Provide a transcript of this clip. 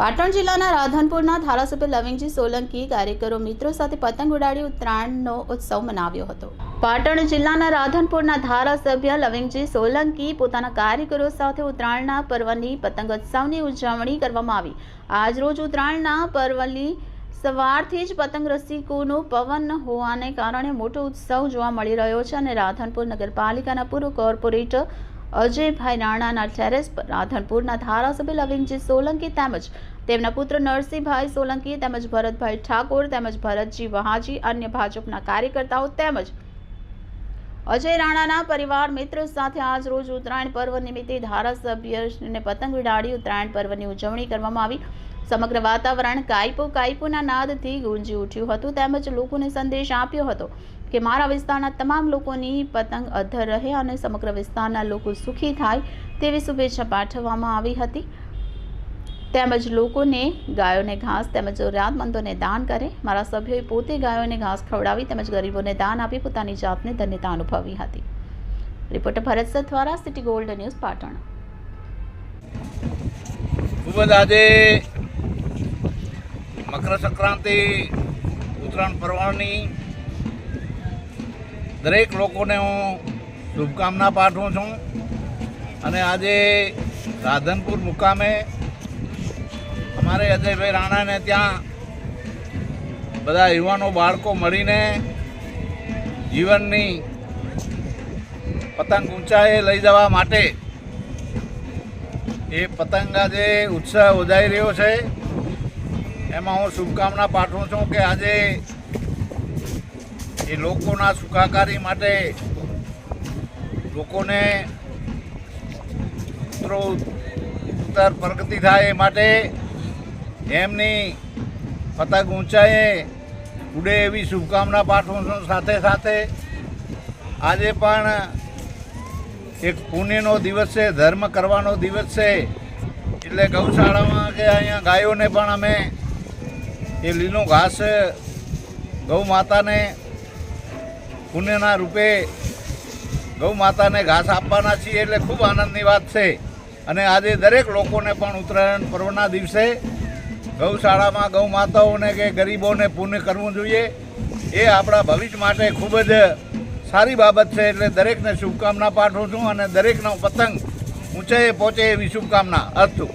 પાટણ જિલ્લાના રાધનપુરના ધારાસભ્ય લવિંગજી સોલંકી કાર્યકરો મિત્રો સાથે પતંગ ઉડાડી ઉત્તરાયણનો ઉત્સવ મનાવ્યો હતો. પાટણ જિલ્લાના રાધનપુરના ધારાસભ્ય લવિંગજી સોલંકી પોતાના કાર્યકરો સાથે ઉત્તરાયણના પર્વની પતંગોત્સવની ઉજવણી કરવામાં આવી. આજરોજ ઉત્તરાયણના પર્વની સવારથી જ પતંગ રસિકોનો પવન હોવાને કારણે મોટો ઉત્સવ જોવા મળી રહ્યો છે અને રાધનપુર નગરપાલિકાના પૂર્વ કોર્પોરેટર અજયભાઈ રાણાના ટેરેસ પર રાધનપુરના ધારાસભ્ય લવિંગજી સોલંકી તેમજ તેમના પુત્ર નરસિંહભાઈ સોલંકી તેમજ ભરતભાઈ ઠાકોર તેમજ ભરતજી વહાજી અન્ય ભાજપના કાર્યકર્તાઓ તેમજ અજય રાણાના પરિવાર મિત્રો સાથે આજ રોજ ઉત્તરાયણ પર્વ નિમિત્તે ધારાસભ્યને પતંગ ઉડાડી ઉત્તરાયણ પર્વની ઉજવણી કરવામાં આવી. સમગ્ર વાતાવરણ કાયપો કાયપોના નાદથી ગુંજી ઉઠ્યું હતું તેમજ લોકોને સંદેશ આપ્યો હતો. કે મારા વિસ્તારના તમામ લોકોની પતંગ અધર રહે અને સમગ્ર વિસ્તારના લોકો સુખી થાય તેવી શુભેચ્છા પાઠવવામાં આવી હતી. તેમજ લોકોને ગાયોને ઘાસ તેમજ જરૂરિયાતમંદોને દાન કરે. મારા સભ્યોએ પોતે ગાયોને ઘાસ ખવડાવી તેમજ ગરીબોને દાન આપી પોતાની જાતને ધન્યતા અનુભવી હતી. Reporter Bharat Sathwara city gold news Patan. ખૂબ જ આજે મકર સંક્રાંતિ ઉત્તરાયણ પર્વની દરેક લોકોને હું શુભકામના પાઠવું છું. અને આજે રાધનપુર મુકામે અમારે અજયભાઈ રાણાને ત્યાં બધા યુવાનો, બાળકો મળીને જીવનની પતંગ ઊંચાઈએ લઈ જવા માટે એ પતંગ આજે ઉત્સાહ વધાઈ રહ્યો છે. એમાં હું શુભકામના પાઠવું છું કે આજે એ લોકોના સુખાકારી માટે લોકોને ઉત્તરો ઉત્તર પ્રગતિ થાય એ માટે એમની પતંગ ઊંચાઈએ ઉડે એવી શુભકામના પાઠવું સાથે સાથે આજે પણ એક પુણ્યનો દિવસ છે, ધર્મ કરવાનો દિવસ છે. એટલે ગૌશાળામાં કે અહીંયા ગાયોને પણ અમે એ લીલું ઘાસ ગૌ માતાને પુણ્યના રૂપે ગૌ માતાને ઘાસ આપવાના છીએ એટલે ખૂબ આનંદની વાત છે. અને આજે દરેક લોકોને પણ ઉત્તરાયણ પર્વના દિવસે ગૌશાળામાં ગૌ માતાઓને કે ગરીબોને પુણ્ય કરવું જોઈએ. એ આપણા ભવિષ્ય માટે ખૂબ જ સારી બાબત છે એટલે દરેકને શુભકામના પાઠવું છું અને દરેકનો પતંગ ઊંચાઈએ પહોંચે એવી શુભકામના અસ્તુ